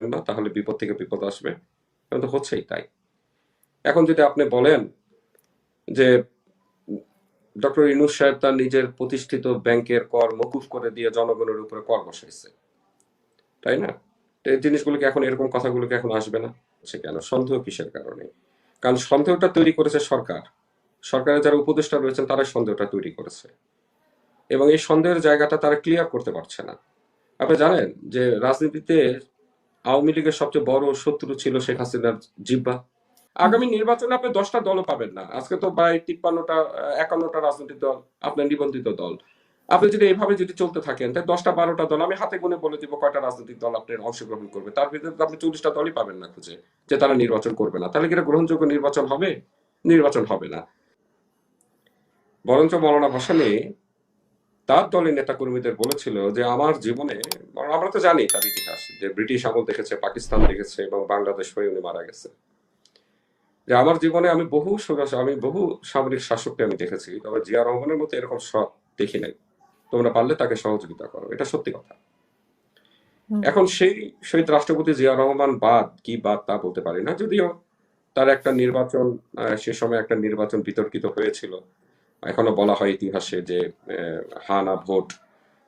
না, তাহলে বিপদ থেকে বিপদ আসবে। তো হচ্ছেই তাই। এখন যদি আপনি বলেন যে ডক্টর ইনুস সাহেব তার নিজের প্রতিষ্ঠিত ব্যাংকের কর মকুফ করে দিয়ে জনগণের উপরে কর বসাইছে, তাই না? এই জিনিসগুলোকে এখন, এরকম কথাগুলোকে এখন আসবে না? সে কেন? সন্দেহ কিসের কারণে? কারণ সন্দেহটা তৈরি করেছে সরকার। সরকারের যারা উপদেষ্টা রয়েছেন তারা সন্দেহটা তৈরি করেছে। এবং এই সন্দেহের জায়গাটা তারা ক্লিয়ার করতে পারছে না। আপনি জানেন যে রাজনীতিতে আওয়ামী লীগের সবচেয়ে বড় শত্রু ছিল শেখ হাসিনার জিব্বা। আগামী নির্বাচনে আপনি দশটা দলও পাবেন না। আজকে তো প্রায় তিপ্পান্নটা, একান্নটা রাজনৈতিক দল, আপনার নিবন্ধিত দল। আপনি যদি এইভাবে যদি চলতে থাকেন, তাহলে দশটা, বারোটা দল, আমি হাতে গুনে বলে দিব কয়টা রাজনৈতিক দল আপনার অংশগ্রহণ করবে। তার ভিতরে আপনি চল্লিশটা দলই পাবেন না খুঁজে, যে তারা নির্বাচন করবে না। তাহলে কি গ্রহণযোগ্য নির্বাচন হবে? নির্বাচন হবে না। বরঞ্চ মৌলানা ভাসানী তার দলের নেতাকর্মীদের বলেছিল যে আমার জীবনে আমরা তো জানি তার ইতিহাস যে ব্রিটিশ আমল দেখেছে পাকিস্তান দেখেছে এবং বাংলাদেশ হয়ে উনি মারা গেছে। যে আমার জীবনে আমি বহু আমি বহু সামরিক শাসককে আমি দেখেছি তবে জিয়া রহমানের মতো এরকম সৎ দেখি নাই। তোমরা পারলে তাকে সহযোগিতা করো এটা সত্যি কথা। এখন সেই শহীদ রাষ্ট্রপতি জিয়া রহমান বাদ কি বাদ তা বলতে পারি না যদিও তার একটা নির্বাচন সে সময় একটা নির্বাচন বিতর্কিত হয়েছিল। এখনও বলা হয় ইতিহাসে যে আহ, হা না ভোট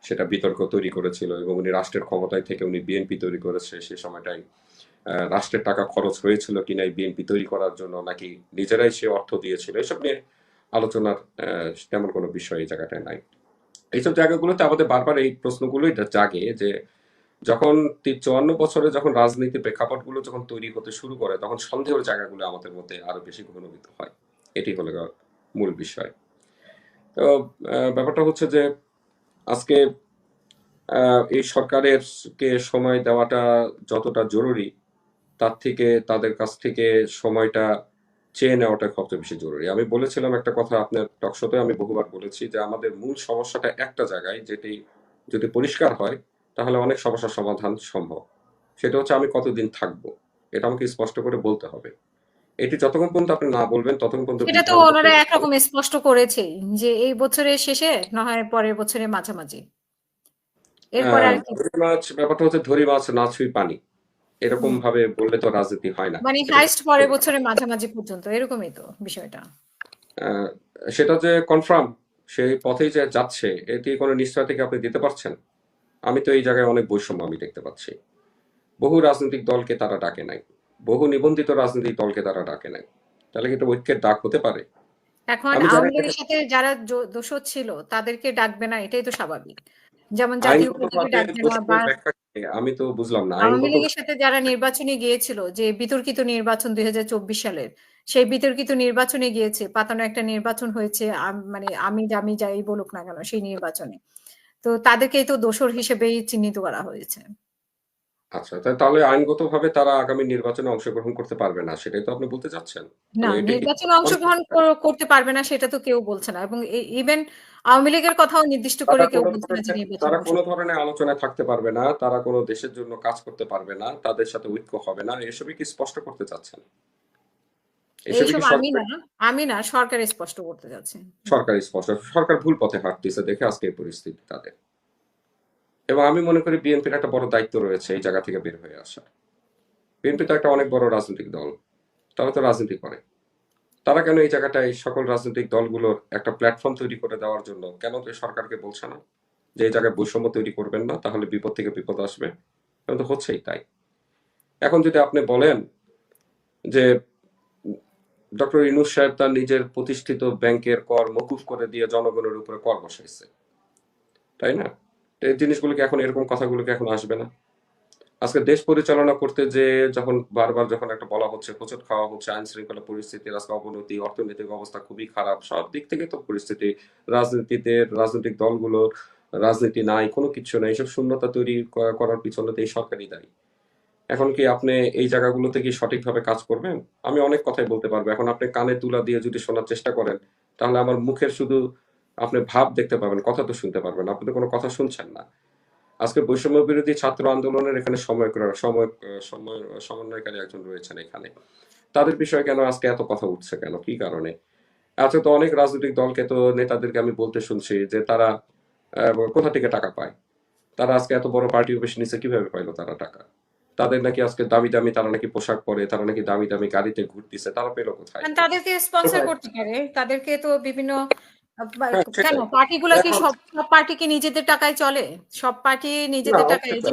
সেটা বিতর্ক তৈরি করেছিল এবং উনি রাষ্ট্রের ক্ষমতায় থেকে উনি বিএনপি তৈরি করেছে সে সময়টাই। রাষ্ট্রের টাকা খরচ হয়েছিল কিনা এই বিএনপি তৈরি করার জন্য নাকি নিজেরাই সে অর্থ দিয়েছিল এসব নিয়ে আলোচনার তেমন কোনো বিষয় এই জায়গাটায় নাই। এইসব জায়গাগুলোতে আমাদের বারবার এই প্রশ্নগুলোই জাগে যে যখন চুয়ান্ন বছরে যখন রাজনীতির প্রেক্ষাপটগুলো যখন তৈরি হতে শুরু করে তখন সন্দেহের জায়গাগুলো আমাদের মধ্যে আরও বেশি ঘনীভূত হয়। এটি হলো মূল বিষয়। তো ব্যাপারটা হচ্ছে যে আজকে এই সরকারের কে সময় দেওয়াটা যতটা জরুরি, তার থেকে, তাদের কাছ থেকে সময়টা চেয়ে নেওয়াটা সবচেয়ে বেশি জরুরি। আমি বলেছিলাম একটা কথা আপনার টকশোতে আমি বহুবার বলেছি যে আমাদের মূল সমস্যাটা একটা জায়গায়, যেটি যদি পরিষ্কার হয়, তাহলে অনেক সমস্যার সমাধান সম্ভব। সেটা হচ্ছে আমি কতদিন থাকব? এটা আমাকে স্পষ্ট করে বলতে হবে। এটি যতক্ষণ পর্যন্ত আপনি না বলবেন ততক্ষণ পর্যন্ত এটা তো ওনারা একরকম স্পষ্ট করেছেই যে এই বছরের শেষে না হয় পরের বছরের মাঝামাঝি। এরপরে আর কি। ধরি মাছ ব্যাপারটা হচ্ছে ধরি মাছ না ছুঁই পানি। এরকম ভাবে বললে তো রাজনীতি হয় না। মানে হাইস্ট পরের বছরের মাঝামাঝি পর্যন্ত এরকমই তো বিষয়টা। সেটা যে কনফার্ম সেই পথেই যে যাচ্ছে এটি কোনো নিশ্চয় থেকে আপনি দিতে পারছেন? আমি তো এই জায়গায় অনেক বৈষম্য আমি দেখতে পাচ্ছি। বহু রাজনৈতিক দলকে তারা ডাকে নাই। বহু নিবন্ধিত রাজনৈতিক দলকে তারা ডাকে নাই। তাহলে কি এটা ঐক্যের ডাক হতে পারে? এখন আওয়ামী লীগের সাথে যারা ছিল তাদেরকে ডাকবে না এটাই তো স্বাভাবিক। যেমন জাতীয়? আমি তো বুঝলাম না। আওয়ামী লীগের সাথে যারা নির্বাচনে গিয়েছিল যে বিতর্কিত নির্বাচন দুই হাজার চব্বিশ সালের সেই বিতর্কিত নির্বাচনে গিয়েছে পাতানো একটা নির্বাচন হয়েছে মানে আমি আমি যাই বলুক না কেন সেই নির্বাচনে। তো তাদেরকেই তো দোষর হিসেবেই চিহ্নিত করা হয়েছে। আচ্ছা তাহলে আইনগতভাবে তারা আগামী নির্বাচনে অংশগ্রহণ করতে পারবে না সেটাই তো আপনি বলতে চাচ্ছেন? না মানে নির্বাচনে অংশগ্রহণ করতে পারবে না সেটা তো কেউ বলছে না। এবং ইভেন আওয়ামী লীগের কথাও নির্দিষ্ট করে কেউ বলছে না যে তারা কোনো ধরনের আলোচনায় থাকতে পারবে না তারা কোনো দেশের জন্য কাজ করতে পারবে না তাদের সাথে ঐক্য হবে না এসবই কি স্পষ্ট করতে চাচ্ছেন? এইসব আমি সরকার না আমি না সরকার স্পষ্ট করতে যাচ্ছে সরকার স্পষ্ট সরকার ভুল পথে হাঁটতেছে দেখে আজকে এই পরিস্থিতি তাদের। এবং আমি মনে করি বিএনপির একটা বড় দায়িত্ব রয়েছে এই জায়গা থেকে বের হয়ে আসা বিএনপি তো একটা অনেক বড় রাজনৈতিক দল, তারা তো রাজনীতি করে। তারা কেন এই জায়গাটায় সকল রাজনৈতিক দলগুলোর একটা প্ল্যাটফর্ম তৈরি করে দেওয়ার জন্য? কেন সরকারকে বলছে না যে এই জায়গায় বৈষম্য তৈরি করবেন না, তাহলে বিপদ থেকে বিপদ আসবে? এখন তো হচ্ছেই তাই। এখন যদি আপনি বলেন যে ডক্টর ইনুস সাহেব তার নিজের প্রতিষ্ঠিত ব্যাংকের কর মকুফ করে দিয়ে জনগণের উপরে কর বসাইছে, তাই না? জিনিসগুলোকে এখন এরকম কথাগুলোকে এখন আসবে না। আজকে দেশ পরিচালনা করতে যে যখন বারবার যখন একটা বলা হচ্ছে, হোঁচট খাওয়া হচ্ছে আইন শৃঙ্খলা পরিস্থিতির আজকে অবনতি, অর্থনৈতিক অবস্থা খুবই খারাপ, সব দিক থেকে তো পরিস্থিতি, রাজনীতিতে, রাজনৈতিক দলগুলোর রাজনীতি নাই, কোনো কিছু নাই এইসব শূন্যতা তৈরি করার পিছনে এই সরকারই দায়ী। এখন কি আপনি এই জায়গাগুলোতে কি সঠিকভাবে কাজ করবেন? আমি অনেক কথাই বলতে পারব। এখন আপনি কানে তুলা দিয়ে যদি শোনার চেষ্টা করেন, তাহলে আমার মুখের শুধু আপনি ভাব দেখতে পাবেন কথা তো শুনতে পারবেন আপনি তো কোনো কথা শুনছেন না। আজকে বৈষম্য বিরোধী ছাত্র আন্দোলনের এখানে সময় করে- সময় সময় সমন্বয়কারী একজন রয়েছেন এখানে। তাদের বিষয়ে কেন আজকে এত কথা উঠছে কেন? কি কারণে? আজকে তো অনেক রাজনৈতিক দলকে তো নেতাদেরকে আমি বলতে শুনছি যে তারা কোথা থেকে টাকা পায়? তারা আজকে এত বড় পার্টি অফিস নিচে কীভাবে পাইলো তারা টাকা? তাদের নাকি আজকে দামি দামি তারা নাকি পোশাক পরে তারা নাকি দামি দামি গাড়িতে ঘুরতেছে তারা পেল কোথায়? তাদেরকে স্পন্সর করতে পারে। তাদেরকে তো বিভিন্ন। কেন পার্টিগুলো কি সব সব পার্টি কি নিজেদের টাকায় চলে? সব পার্টি নিজেদের টাকায় যে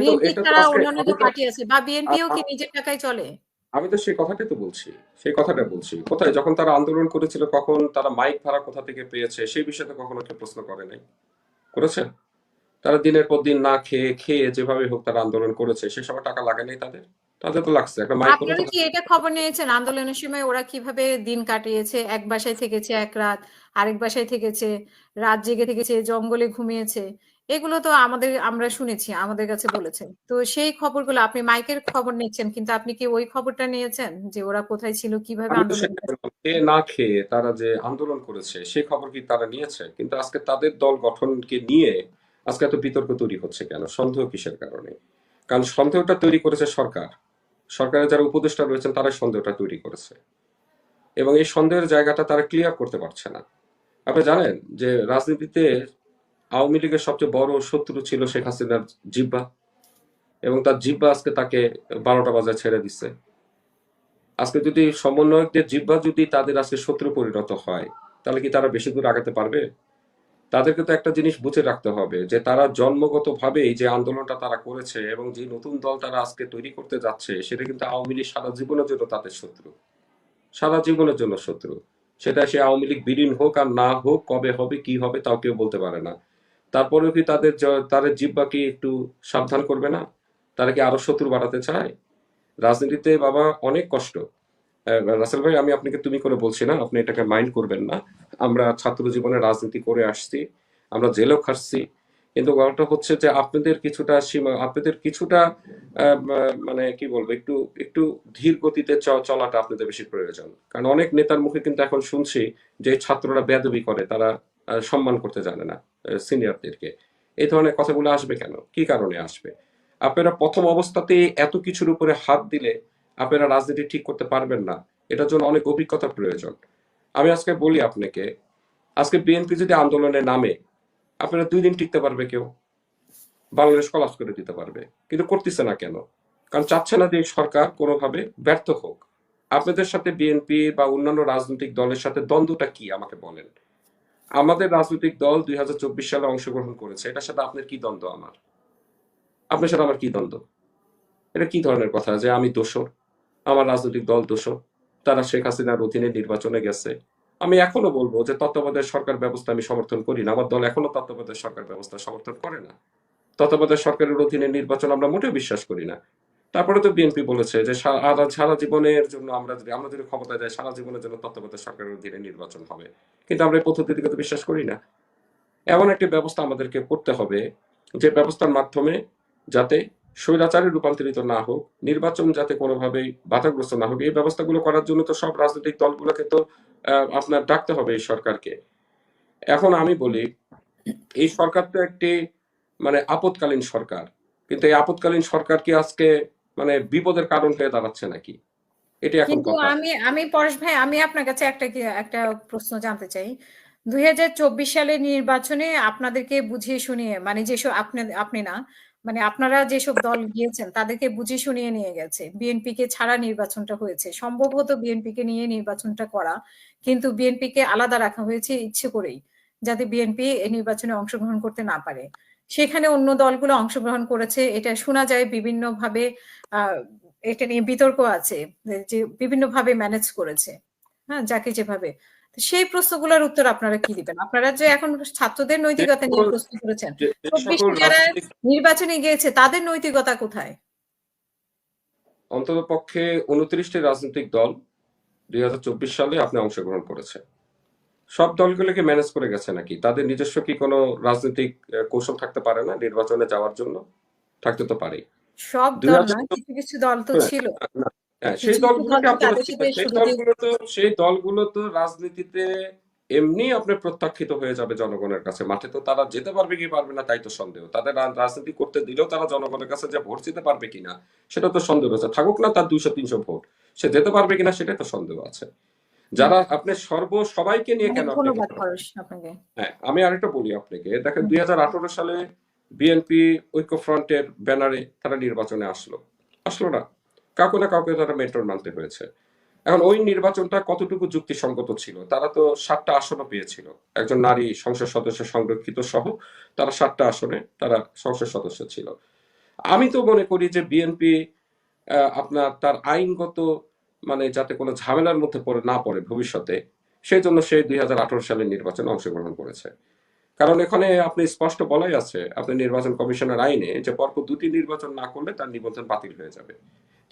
বিএনপি ছাড়া অন্যান্য পার্টি আছে বা বিএনপিও কি নিজের টাকায় চলে? আমি তো সেই কথাটাই তো বলছি। সেই কথাটা বলছি। কোথায়? যখন তারা আন্দোলন করেছিল কখন তারা মাইক ভাড়া কোথা থেকে পেয়েছে সেই বিষয়ে তো কখনো কেউ প্রশ্ন করে নাই। করেছে? তারা দিনের পর দিন না খেয়ে খেয়ে যেভাবে হোক তারা আন্দোলন করেছে সে সময় টাকা লাগে নাই তাদের? তাদের তো লাগছে একটা মাইক আপনারা কি এটা খবর নিয়েছেন? আন্দোলনের সময় ওরা কীভাবে দিন কাটিয়েছে? এক বাসায় থেকেছে এক রাত আরেক বাসায় থেকেছে রাত জেগে থেকেছে জঙ্গলে ঘুমিয়েছে। এগুলো তো আমাদের আমরা শুনেছি আমাদের কাছে বলেছে। তো সেই খবরগুলো আপনি মাইকের খবর নিচ্ছেন কিন্তু আপনি কি ওই খবরটা নিয়েছেন? যে ওরা কোথায় ছিল কীভাবে আন্দোলন না খেয়ে তারা যে আন্দোলন করেছে সেই খবর কি তারা নিয়েছে? কিন্তু আজকে তাদের দল গঠনকে নিয়ে আজকে এত বিতর্ক তৈরি হচ্ছে কেন? সন্দেহ কিসের কারণে? কারণ সন্দেহটা তৈরি করেছে সরকার। সরকারের যারা উপদেষ্টা রয়েছেন, তারাই সন্দেহটা তৈরি করেছে। এবং এই সন্দেহের জায়গাটা তারা ক্লিয়ার করতে পারছে না। আপনি জানেন যে রাজনীতিতে আওয়ামী লীগের সবচেয়ে বড় শত্রু ছিল শেখ হাসিনার জিব্বা এবং তার জিব্বা আজকে তাকে বারোটা বাজায় ছেড়ে দিচ্ছে আজকে যদি সমন্বয়কদের জিব্বা যদি তাদের আজকে শত্রু পরিণত হয়, তাহলে কি তারা বেশি দূর আগাতে পারবে? তাদেরকে তো একটা জিনিস বুঝে রাখতে হবে যে তারা জন্মগতভাবেই যে আন্দোলনটা তারা করেছে এবং যে নতুন দল তারা আজকে তৈরি করতে যাচ্ছে, সেটা কিন্তু আওয়ামী লীগ সারা জীবনের জন্য তাদের শত্রু। সারা জীবনের জন্য শত্রু। সেটা সে আওয়ামী লীগ বিলীন হোক আর না হোক, কবে হবে, কি হবে, তাও কেউ বলতে পারে না। তারপরেও কি তাদের তাদের জিব্বা কি একটু সাবধান করবে না? তারা কি আরও শত্রু বাড়াতে চায়? রাজনীতিতে বাবা অনেক কষ্ট। রাসেল ভাই, আমি আপনাকে তুমি করে বলছি না, আপনি এটাকে মাইন্ড করবেন না। আমরা ছাত্র জীবনে রাজনীতি করে আসছি, আমরা জেলেও খাটছি। কিন্তু গল্পটা হচ্ছে যে আপনাদের কিছুটা সীমা, আপনাদের কিছুটা মানে কি বলব, একটু একটু ধীর গতিতে চলাটা আপনাদের বেশি প্রয়োজন। কারণ অনেক নেতার মুখে কিন্তু এখন শুনছি যে ছাত্ররা বেদবি করে, তারা সম্মান করতে জানে না সিনিয়রদেরকে। এই ধরনের কথাগুলো আসবে কেন? কি কারণে আসবে? আপনারা প্রথম অবস্থাতেই এত কিছুর উপরে হাত দিলে আপনারা রাজনীতি ঠিক করতে পারবেন না। এটার জন্য অনেক অভিজ্ঞতা প্রয়োজন। আমি আজকে বলি আপনাকে, আজকে বিএনপি যদি আন্দোলনে নামে, আপনারা দুই দিন টিকতে পারবে কেউ। বাংলাদেশ কলাপস করে দিতে পারবে। কিন্তু করতেছে না কেন? কারণ চাচ্ছে না যে সরকার কোনোভাবে ব্যর্থ হোক। আপনাদের সাথে বিএনপি বা অন্যান্য রাজনৈতিক দলের সাথে দ্বন্দ্বটা কি আমাকে বলেন? আমাদের রাজনৈতিক দল দুই হাজার চব্বিশ সালে অংশগ্রহণ করেছে। এটার সাথে আপনার কি দ্বন্দ্ব আমার? আপনার সাথে আমার কি দ্বন্দ্ব? এটা কি ধরনের কথা? যে আমি দোষর? আমার রাজনৈতিক দল দোষর তারা শেখ হাসিনার অধীনে নির্বাচনে গেছে। আমি এখনও বলব যে তত্ত্বাবধায়ক সরকার ব্যবস্থা আমি সমর্থন করি না। আমার দল এখনও তত্ত্বাবধায়ক সরকার ব্যবস্থা সমর্থন করে না। তত্ত্বাবধায়ক সরকারের অধীনে নির্বাচন আমরা মোটেও বিশ্বাস করি না। তারপরে তো বিএনপি বলেছে যে সারা জীবনের জন্য আমরা যদি আমরা যদি ক্ষমতায় যাই, সারা জীবনের জন্য তত্ত্বাবধায়ক সরকারের অধীনে নির্বাচন হবে। কিন্তু আমরা এই পদ্ধতিটিকে তো বিশ্বাস করি না। এমন একটি ব্যবস্থা আমাদেরকে করতে হবে যে ব্যবস্থার মাধ্যমে যাতে স্বৈরাচারে রূপান্তরিত না হোক নির্বাচন যাতে কোনোভাবেই বাধাগ্রস্ত না হোক এই ব্যবস্থাগুলো করার জন্য তো সব রাজনৈতিক দলগুলোকে তো আপনার ডাকতে হবে এই সরকারকে। এখন আমি বলি এই সরকার তো একটি মানে আপৎকালীন সরকার। কিন্তু এই আপৎকালীন সরকার কি আজকে মানে বিপদের কারণ হয়ে দাঁড়াচ্ছে নাকি? এটি এখন কিন্তু আমি আমি পরেশ ভাই আমি আপনার কাছে একটা একটা প্রশ্ন জানতে চাই। দুই সালের নির্বাচনে আপনাদেরকে বুঝিয়ে শুনিয়ে মানে যেসব আপনি আপনি না মানে আপনারা যেসব দল গিয়েছেন, তাদেরকে বুঝিয়ে শুনিয়ে নিয়ে গেছে। বিএনপি কে ছাড়া নির্বাচনটা হয়েছে। সম্ভবত বিএনপি কে নিয়ে নির্বাচনটা করা, কিন্তু বিএনপি কে আলাদা রাখা হয়েছে ইচ্ছে করেই, যাতে বিএনপি এই নির্বাচনে অংশগ্রহণ করতে না পারে। সেখানে অন্য দলগুলো অংশগ্রহণ করেছে। এটা শোনা যায় বিভিন্ন ভাবে এটা নিয়ে বিতর্ক আছে, যে বিভিন্ন ভাবে ম্যানেজ করেছে। হ্যাঁ যাকে যেভাবে সেই প্রশ্নগুলোর উত্তর আপনারা কি দিবেন? আপনারা যে এখন ছাত্রদের নৈতিকতা নিয়ে প্রশ্ন করেছেন চব্বিশ যারা নির্বাচনে গিয়েছে তাদের নৈতিকতা কোথায়? অন্তত পক্ষে উনত্রিশটি রাজনৈতিক দল দুই হাজার চব্বিশ সালে আপনি অংশগ্রহণ করেছে সব দলগুলোকে ম্যানেজ করে গেছে নাকি? তাদের নিজস্ব কি কোনো রাজনৈতিক কৌশল থাকতে পারে না নির্বাচনে যাওয়ার জন্য? থাকতে তো পারে সব দল না কিছু কিছু দল তো হ্যাঁ, ছিল। সেই দলগুলোকে আপনারা সেই দলগুলো তো সেই দলগুলো তো রাজনীতিতে এমনি আপনি প্রত্যাখ্যিত হয়ে যাবে জনগণের কাছে। মাঠে তো তারা যেতে পারবে কি পারবে না তাই তো সন্দেহ। তাদের রাজনীতি করতে দিলেও তারা জনগণের কাছে যে ভোট দিতে পারবে কিনা সেটা তো সন্দেহ আছে থাকুক না তার দুইশো তিনশো ভোট সে যেতে পারবে কিনা সেটাই তো সন্দেহ আছে। যারা আপনি সর্ব সবাইকে নিয়ে কেন হ্যাঁ আমি আরেকটা বলি আপনাকে। দেখেন দুই হাজার আঠারো সালে বিএনপি ঐক্যফ্রন্টের ব্যানারে তারা নির্বাচনে আসলো। আসলো না? কাউকে না কাউকে তারা মেন্টর মানতে হয়েছে। এখন ওই নির্বাচনটা কতটুকু যুক্তিসঙ্গত ছিল? তারা তো সাতটা আসনও পেয়েছিল। একজন নারী সংসদ সদস্য সংরক্ষিত সহ তারা সাতটা আসনে তারা সংসদ সদস্য ছিল। আমি তো মনে করি যে বিএনপি আপনার তার আইনগত মানে যাতে কোনো ঝামেলার মধ্যে পড়ে, না পড়ে ভবিষ্যতে সেই জন্য সে দুই হাজার আঠারো সালের নির্বাচনে অংশগ্রহণ করেছে। কারণ এখানে আপনি স্পষ্ট বলাই আছে, আপনি নির্বাচন কমিশনের আইনে যে পরপর দুটি নির্বাচন না করলে তার নিবন্ধন বাতিল হয়ে যাবে।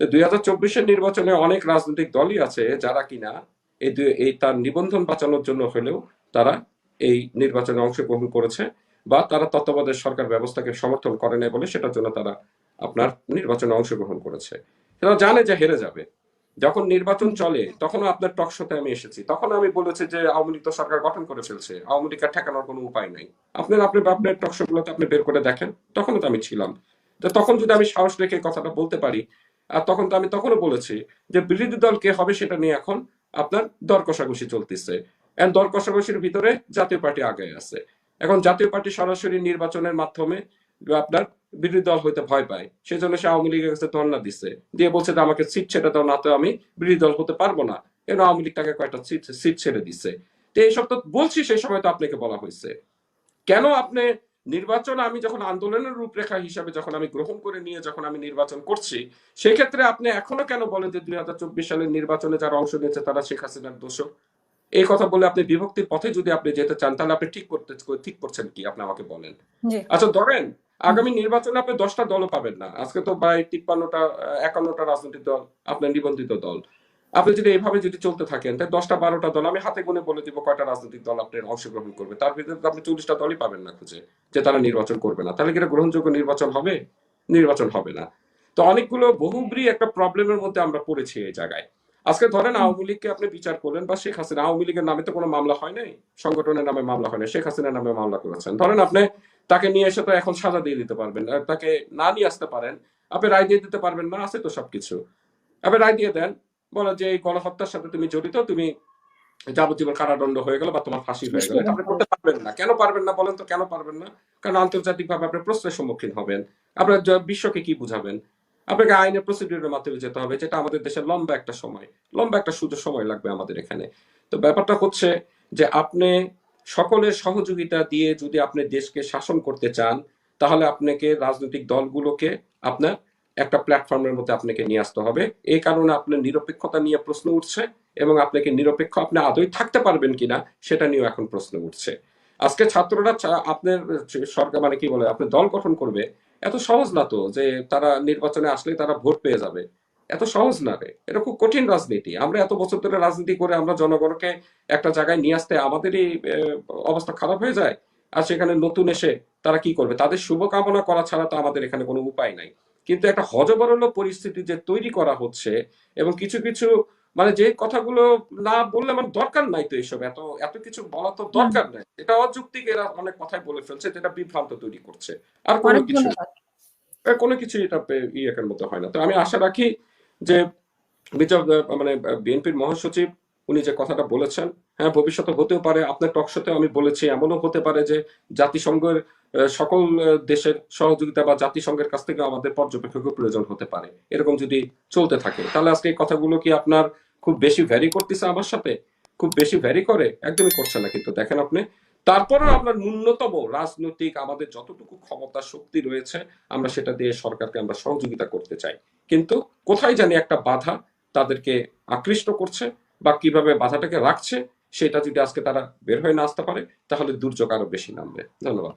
দুই চব্বিশের নির্বাচনে অনেক রাজনৈতিক দলই আছে যারা কিনা এই এই তার নিবন্ধন বাঁচানোর জন্য হলেও তারা এই নির্বাচনে অংশগ্রহণ করেছে বা তারা তত্ত্বাবধায়ক সরকার ব্যবস্থাকে সমর্থন করে নাই বলে সেটার জন্য তারা আপনার নির্বাচনে অংশগ্রহণ করেছে। তারা জানে যে হেরে যাবে। যখন নির্বাচন চলে তখন আপনার টক শোতে আমি এসেছি। তখন আমি বলেছি যে আওয়ামী লীগ তো সরকার গঠন করে ফেলছে, আওয়ামী লীগকে ঠেকানোর কোনো উপায় নাই। আপনার আপনি আপনার টক শো গুলোতে আপনি বের করে দেখেন, তখনও তো আমি ছিলাম। তো তখন যদি আমি সাহস রেখে কথাটা বলতে পারি তখন তো আমি তখনও বলেছি যে বিরোধী দল কে হবে সেটা নিয়ে এখন আপনার দর কষাকষি চলতেছে। দর কষাকষির ভিতরে জাতীয় পার্টি আগে আছে। এখন জাতীয় পার্টি সরাসরি নির্বাচনের মাধ্যমে আপনার বিরোধী দল হইতে ভয় পায়। সেজন্য সে আওয়ামী লীগের কাছে ধর্ণা দিচ্ছে দিয়ে বলছে যে, আমাকে সিট ছেড়ে দাও না তো আমি বিরোধী দল হতে পারব না। এর আওয়ামী লীগ তাকে কয়েকটা সিট সিট ছেড়ে দিচ্ছে তো এইসব তো বলছি, সেই সময় তো আপনাকে বলা হয়েছে। কেন আপনি নির্বাচন আমি যখন আন্দোলনের রূপরেখা হিসাবে যখন আমি গ্রহণ করে নিয়ে যখন আমি নির্বাচন করছি সেই ক্ষেত্রে আপনি এখনও কেন বলেন যে দুই হাজার চব্বিশ সালের নির্বাচনে যারা অংশ নিয়েছে তারা শেখ হাসিনার দোষক এই কথা বলে আপনি বিভক্তির পথে যদি আপনি যেতে চান তাহলে আপনি ঠিক করতে ঠিক করছেন কি? আপনি আমাকে বলেন। আচ্ছা ধরেন আগামী নির্বাচনে আপনি দশটা দলও পাবেন না। আজকে তো প্রায় তিপ্পান্নটা একান্নটা রাজনৈতিক দল আপনার নিবন্ধিত দল। আপনি যদি এইভাবে যদি চলতে থাকেন তাহলে দশটা বারোটা দল আমি হাতে গুনে বলে দিব কয়টা রাজনৈতিক দল আপনার অংশগ্রহণ করবে। তার ভিতরে আপনি চল্লিশটা দলই পাবেন না খুঁজে যে তারা নির্বাচন করবে না। তাহলে কি এটা গ্রহণযোগ্য নির্বাচন হবে? নির্বাচন হবে না। তো অনেকগুলো বহুব্রী একটা প্রবলেমের মধ্যে আমরা পড়েছি এই জায়গায়। আজকে ধরেন আওয়ামী লীগকে আপনি বিচার করলেন বা শেখ হাসিনা আওয়ামী লীগের নামে তো কোনো মামলা হয় নাই? সংগঠনের নামে মামলা হয় না শেখ হাসিনার নামে মামলা করেছেন। ধরেন আপনি তাকে নিয়ে এসে তো এখন সাজা দিয়ে দিতে পারবেন তাকে না নিয়ে আসতে পারেন। আপনি রায় দিয়ে দিতে পারবেন না আছে তো সবকিছু। আপনি রায় দিয়ে দেন বলো যে এই গণহত্যার সাথে তুমি জড়িত, তুমি যাবজ্জীবন কারাদণ্ড হয়ে গেল বা তোমার ফাঁসি হয়ে গেল। আপনি করতে পারবেন না। কেন পারবেন না বলেন তো, কেন পারবেন না? কারণ আন্তর্জাতিকভাবে আপনি প্রশ্নের সম্মুখীন হবেন। আপনার বিশ্বকে কি বুঝাবেন? আপনাকে আইনের প্রসিডিউরের মাধ্যমে যেতে হবে, যেটা আমাদের দেশের লম্বা একটা সময়, লম্বা একটা সুযোগ সময় লাগবে আমাদের এখানে। তো ব্যাপারটা হচ্ছে যে আপনি সকলের সহযোগিতা দিয়ে যদি আপনি দেশকে শাসন করতে চান, তাহলে আপনাকে রাজনৈতিক দলগুলোকে আপনার একটা প্ল্যাটফর্মের মধ্যে আপনাকে নিয়ে আসতে হবে। এই কারণে আপনার নিরপেক্ষতা নিয়ে প্রশ্ন উঠছে এবং আপনাকে নিরপেক্ষ, আপনি আদৌ থাকতে পারবেন কিনা সেটা নিয়েও এখন প্রশ্ন উঠছে। আজকে ছাত্ররা আপনার সরকার মানে কি বলে আপনি দল গঠন করবে, এত সহজ না তো যে তারা নির্বাচনে আসলে তারা ভোট পেয়ে যাবে। এত সহজ না রে। এটা খুব কঠিন রাজনীতি। আমরা এত বছর ধরে রাজনীতি করে আমরা জনগণকে একটা জায়গায় নিয়ে আসতে আমাদেরই অবস্থা খারাপ হয়ে যায়। আর সেখানে নতুন এসে তারা কি করবে? তাদের শুভকামনা করা ছাড়া তো আমাদের এখানে কোনো উপায় নাই। কিন্তু একটা হজবরল পরিস্থিতি যে তৈরি করা হচ্ছে এবং কিছু কিছু মানে যে কথাগুলো না বললে আমার দরকার নাই তো এইসব এত এত কিছু বলা তো দরকার নাই। এটা অযৌক্তিক এরা অনেক কথাই বলে ফেলছে যেটা বিভ্রান্ত তৈরি করছে। আর কোনো কিছু কোনো কিছু এটা ইয়েকের মতো হয় না। তো আমি আশা রাখি যে বিচার মানে বিএনপির মহাসচিব উনি যে কথাটা বলেছেন হ্যাঁ ভবিষ্যতে হতেও পারে। আপনার টকশোতে আমি বলেছি এমনও হতে পারে যে জাতিসংঘের সকল দেশের সহযোগিতা বা জাতিসংঘের কাছ থেকে আমাদের পর্যবেক্ষকের প্রয়োজন হতে পারে। এরকম যদি চলতে থাকে, তাহলে আজকে এই কথাগুলো কি আপনার খুব বেশি ভ্যারি করতেছে আমার সাথে? খুব বেশি ভ্যারি করে? একদমই করছে না, কিন্তু দেখেন আপনি। তারপরেও আমরা ন্যূনতম রাজনৈতিক আমাদের যতটুকু ক্ষমতা শক্তি রয়েছে, আমরা সেটা দিয়ে সরকারকে আমরা সহযোগিতা করতে চাই। কিন্তু কোথায় জানি একটা বাধা তাদেরকে আকৃষ্ট করছে বা কীভাবে বাধাটাকে রাখছে, সেটা যদি আজকে তারা বের হয়ে না আসতে পারে, তাহলে দুর্যোগ আরও বেশি নামবে। ধন্যবাদ।